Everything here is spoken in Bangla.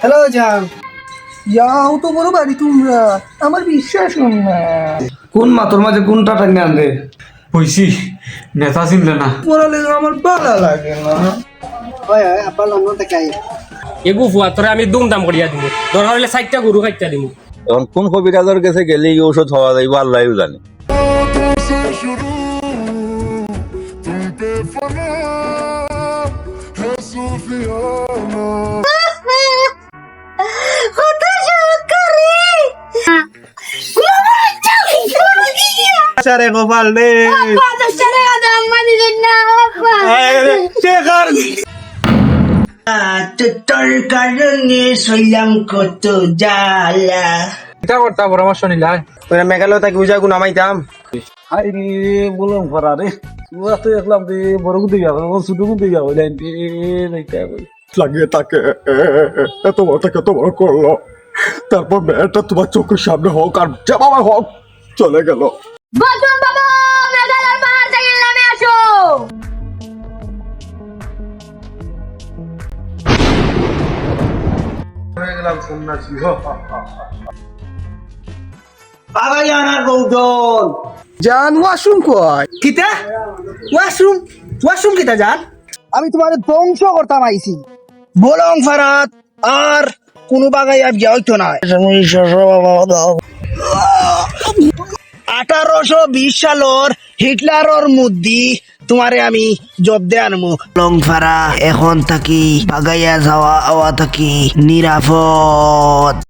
হ্যালো জান যাও তো বড় বাড়ি তোমরা আমার বিশ্বাস হল না কোন মা তোর মাঝে কোনটা টাইনে আনবে? কইছি নেতা চিনলে না। পড়ালেখা আমার ভালো লাগে না হয় হয় আব্বা লন্ডন থেকে আই এগু ফুয়া তোরে আমি দুম দাম করিয়া দিব দরকার হলে চারটা গরু খাইটা দিব এখন কোন কবিরাজের কাছে গেলে এই ঔষধ হওয়া যাইব আল্লাহ জানে। সারে গোপাল রে। শেখর তোর কারণে সইলাম কত জ্বালা। এটা করতাম পরামর্শ নিলা তোরা মেঘালয় তাকে উজা গুণ আমাইতাম আই রে বলুন পরা রে। তোরা তো দেখলাম যে বড় গুদি যাবে ছোট গুদি যাবে লাইন লাগিয়ে তাকে এত বড় তাকে এত বড় করল। তারপর মেয়েটা তোমার চোখের সামনে হোক আর যা বাবা হোক চলে গেল। বসুন বাবু মেঘালয় পাহাড় থেকে নামে আসো। বাবা জানার গৌতম জান ওয়াশরুম কয়? কিতা? ওয়াশরুম? ওয়াশরুম কিতা জান? আমি তোমার ধ্বংস করতাম আইছি। বলং ফারাত আর কোনো বাগাই আর যাইতো না। আঠারোশো বিশ সালর হিটলারর মধ্যে তোমারে আমি জব জব্দে আনমু লং ফারা এখন থাকি বাগাইয়া যাওয়া আওয়া থাকি নিরাপদ।